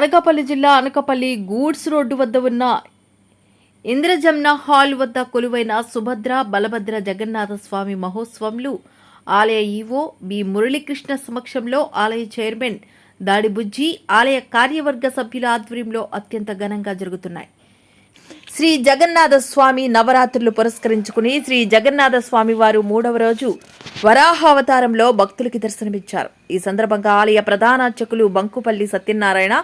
అనకాపల్లి జిల్లా Anakapalli goods road వద్ద ఉన్న ఇంద్రజమ్న హాల్ వద్ద కొలువైన సుభద్ర బలభద్ర జగన్నాథ స్వామి మహోత్సవంలు ఆలయ ఈవో బి మురళీకృష్ణ సమక్షంలో ఆలయ చైర్మన్ దాడిబుజ్జి ఆలయ కార్యవర్గ సభ్యుల ఆధ్వర్యంలో అత్యంత ఘనంగా జరుగుతున్నాయి. శ్రీ జగన్నాథ స్వామి నవరాత్రులు పురస్కరించుకుని శ్రీ జగన్నాథ స్వామి వారు మూడవ రోజు వరాహ అవతారంలో భక్తులకి దర్శనమిచ్చారు. ఈ సందర్భంగా ఆలయ ప్రధానార్చకులు బంకుపల్లి సత్యనారాయణ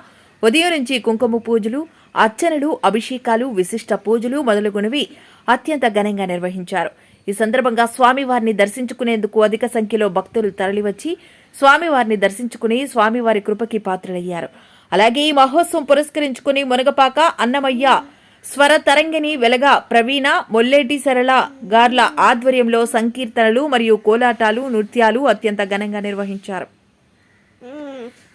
ఉదయం నుంచి కుంకుమ పూజలు అర్చనలు అభిషేకాలు విశిష్ట పూజలు మొదలగునవి అత్యంత ఘనంగా నిర్వహించారు. ఈ సందర్భంగా స్వామివారిని దర్శించుకునేందుకు అధిక సంఖ్యలో భక్తులు తరలివచ్చి స్వామివారిని దర్శించుకుని స్వామివారి కృపకి పాత్రలయ్యారు. అలాగే ఈ మహోత్సవం పురస్కరించుకుని మునగపాక అన్నమయ్య స్వర తరంగిణి వెలగ ప్రవీణ మొల్లేటి సరళ గార్ల ఆధ్వర్యంలో సంకీర్తనలు మరియు కోలాటాలు నృత్యాలు అత్యంత ఘనంగా నిర్వహించారు.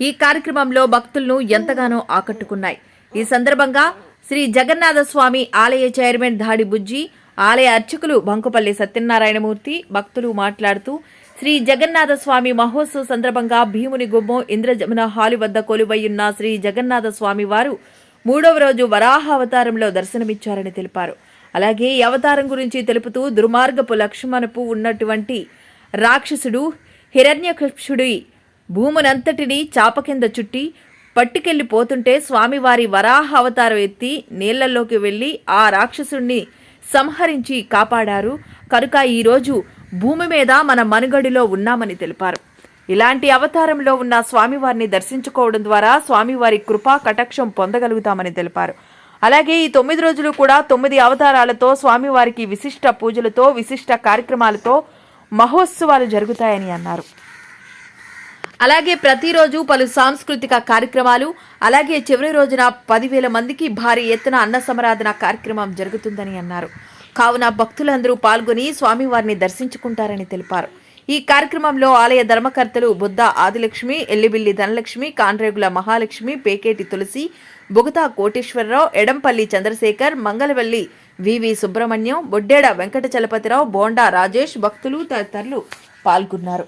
ఈ కార్యక్రమంలో భక్తులను ఎంతగానో ఆకట్టుకున్నాయి. ఈ సందర్భంగా శ్రీ జగన్నాథ స్వామి ఆలయ చైర్మన్ దాడి బుజ్జి ఆలయ అర్చకులు బంకుపల్లి సత్యనారాయణమూర్తి భక్తులు మాట్లాడుతూ శ్రీ జగన్నాథ స్వామి మహోత్సవ సందర్భంగా భీముని గుమ్మం ఇంద్రజమున హాలు వద్ద కొలువయ్యున్న శ్రీ జగన్నాథ స్వామి వారు మూడవ రోజు వరాహ అవతారంలో దర్శనమిచ్చారని తెలిపారు. అలాగే ఈ అవతారం గురించి తెలుపుతూ దుర్మార్గపు లక్ష్మణపు ఉన్నటువంటి రాక్షసుడు హిరణ్యకృష్ణుడి భూమునంతటినీ చాప కింద చుట్టి పట్టుకెళ్ళిపోతుంటే స్వామివారి వరాహ అవతారం ఎత్తి నీళ్ళలోకి వెళ్ళి ఆ రాక్షసుణ్ణి సంహరించి కాపాడారు. కనుక ఈరోజు భూమి మీద మన మనుగడిలో ఉన్నామని తెలిపారు. ఇలాంటి అవతారంలో ఉన్న స్వామివారిని దర్శించుకోవడం ద్వారా స్వామివారి కృపా కటాక్షం పొందగలుగుతామని తెలిపారు. అలాగే ఈ తొమ్మిది రోజులు కూడా తొమ్మిది అవతారాలతో స్వామివారికి విశిష్ట పూజలతో విశిష్ట కార్యక్రమాలతో మహోత్సవాలు జరుగుతాయని అన్నారు. అలాగే ప్రతిరోజు పలు సాంస్కృతిక కార్యక్రమాలు అలాగే చివరి రోజున పదివేల మందికి భారీ ఎత్తున అన్న సమరాధన కార్యక్రమం జరుగుతుందని అన్నారు. కావున భక్తులందరూ పాల్గొని స్వామివారిని దర్శించుకుంటారని తెలిపారు. ఈ కార్యక్రమంలో ఆలయ ధర్మకర్తలు బుద్ధ ఆదిలక్ష్మి ఎల్లిబిల్లి ధనలక్ష్మి కాన్రేగుల మహాలక్ష్మి పేకేటి తులసి బుగతా కోటేశ్వరరావు ఎడంపల్లి చంద్రశేఖర్ మంగళవల్లి వివి సుబ్రహ్మణ్యం బొడ్డేడ వెంకట చలపతిరావు బోండా రాజేష్ భక్తులు తదితరులు పాల్గొన్నారు.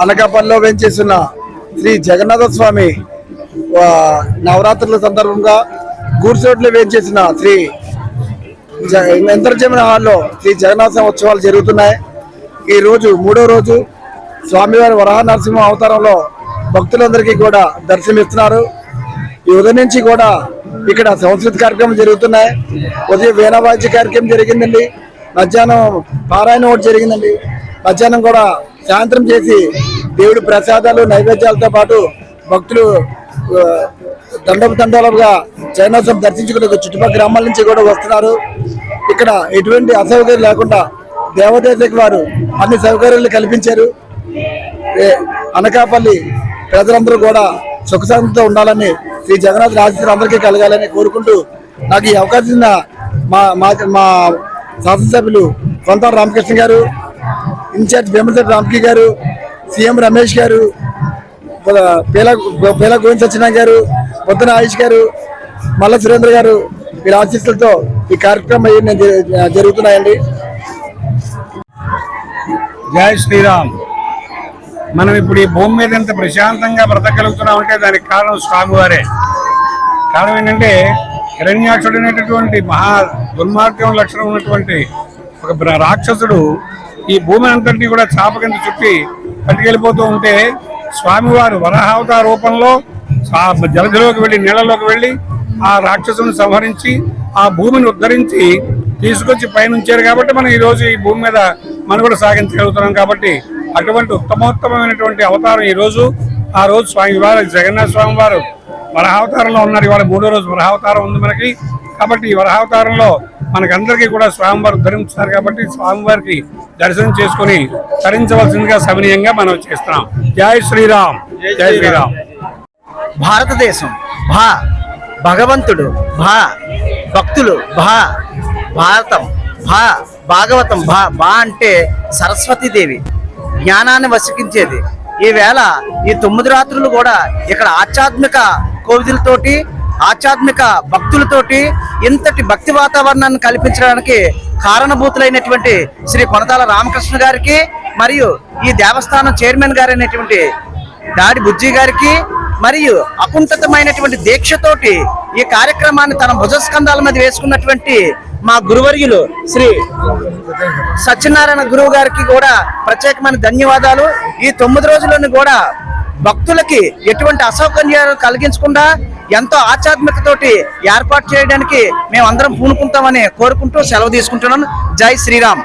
అనకాపల్లిలో వెంచేసిన శ్రీ జగన్నాథ స్వామి నవరాత్రుల సందర్భంగా గూడ్సోట్లో వేయించేసిన శ్రీ జ- హాల్లో శ్రీ జగన్నాథ ఉత్సవాలు జరుగుతున్నాయి. ఈ రోజు మూడో రోజు స్వామివారి వరాహ నరసింహ అవతారంలో భక్తులందరికీ కూడా దర్శనమిస్తున్నారు. ఈ ఉదయం నుంచి కూడా ఇక్కడ సంస్కృతి కార్యక్రమం జరుగుతున్నాయి. ఉదయం వీణావాద్య కార్యక్రమం జరిగిందండి. మధ్యాహ్నం పారాయణ ఒకటి జరిగిందండి. మధ్యాహ్నం కూడా సాయంత్రం చేసి దేవుడి ప్రసాదాలు నైవేద్యాలతో పాటు భక్తులు దండపు దండలుగా జైనోత్సవం దర్శించుకునే చుట్టుపక్కల గ్రామాల నుంచి కూడా వస్తున్నారు. ఇక్కడ ఎటువంటి అసౌకర్యం లేకుండా దేవదేశకి వారు అన్ని సౌకర్యాలు కల్పించారు. అనకాపల్లి ప్రజలందరూ కూడా సుఖశాంతితో ఉండాలని శ్రీ జగన్నాథ్ రాజేశ్వరి అందరికీ కలగాలని కోరుకుంటూ నాకు ఈ అవకాశం మా మా మా శాసనసభ్యులు కొంత రామకృష్ణ గారు ఇన్ఛార్జ్ భీమశెట్టి రామకి గారు సీఎం రమేష్ గారు పేలా పేల గోవింద్ సత్యనారాయణ గారు పొద్దున ఆయుష్ గారు మల్ల సురేంద్ర గారు వీరి ఆశీస్సులతో ఈ కార్యక్రమం జరుగుతున్నాయండి. జై శ్రీరామ్. మనం ఇప్పుడు ఈ భూమి మీద ఎంత ప్రశాంతంగా బ్రతకగలుగుతున్నామంటే దానికి కారణం స్వామివారే కారణం ఏంటంటే హిరణ్యాక్షుడు అనేటటువంటి మహా దుర్మార్గం లక్షణం ఉన్నటువంటి ఒక రాక్షసుడు ఈ భూమి అంతటినీ కూడా చాప కింద చుట్టి పట్టుకెళ్ళిపోతూ ఉంటే స్వామివారు వరాహావతార రూపంలో ఆ జలధిలోకి వెళ్ళి నీళ్ళలోకి వెళ్ళి ఆ రాక్షసుని సంహరించి ఆ భూమిని ఉద్ధరించి తీసుకొచ్చి పైనుంచారు కాబట్టి మనం ఈ రోజు ఈ భూమి మీద మనం కూడా సాగించగలుగుతున్నాం కాబట్టి అటువంటి ఉత్తమోత్తమైనటువంటి అవతారం ఈ రోజు. ఆ రోజు స్వామి ఇవాళ జగన్నాథ స్వామి వారు వరహావతారంలో ఉన్నారు. ఇవాళ మూడో రోజు వరహావతారం ఉంది మనకి. కాబట్టి ఈ వరహావతారంలో మనకందరికీ కూడా స్వామివారు ధరించున్నారు కాబట్టి స్వామివారికి దర్శనం చేసుకుని తరించవలసిందిగా సమనీయంగా మనం చేస్తున్నాం. జై శ్రీరామ్. జై శ్రీరామ్. భారతదేశం భా భగవంతుడు భా భక్తులు భా భారతం భా భాగవతం భా భా అంటే సరస్వతీదేవి జ్ఞానాన్ని వసికించేది ఈవేళ ఈ తొమ్మిది రాత్రులు కూడా ఇక్కడ ఆధ్యాత్మిక కోవిదులతోటి ఆధ్యాత్మిక భక్తులతోటి ఇంతటి భక్తి వాతావరణాన్ని కల్పించడానికి కారణభూతులైనటువంటి శ్రీ కొనతాల రామకృష్ణ గారికి మరియు ఈ దేవస్థానం చైర్మన్ గారైనటువంటి దాడి బుజ్జి గారికి మరియు అకుంఠితమైనటువంటి దీక్షతోటి ఈ కార్యక్రమాన్ని తన భుజస్కంధాల మీద వేసుకున్నటువంటి మా గురువర్యులు శ్రీ సత్యనారాయణ గురువు గారికి కూడా ప్రత్యేకమైన ధన్యవాదాలు. ఈ తొమ్మిది రోజులను కూడా భక్తులకి ఎటువంటి అసౌకర్యాలు కలిగించకుండా ఎంతో ఆధ్యాత్మికతోటి ఏర్పాటు చేయడానికి మేము అందరం పూనుకుంటామని కోరుకుంటూ సెలవు తీసుకుంటున్నాను. జై శ్రీరామ్.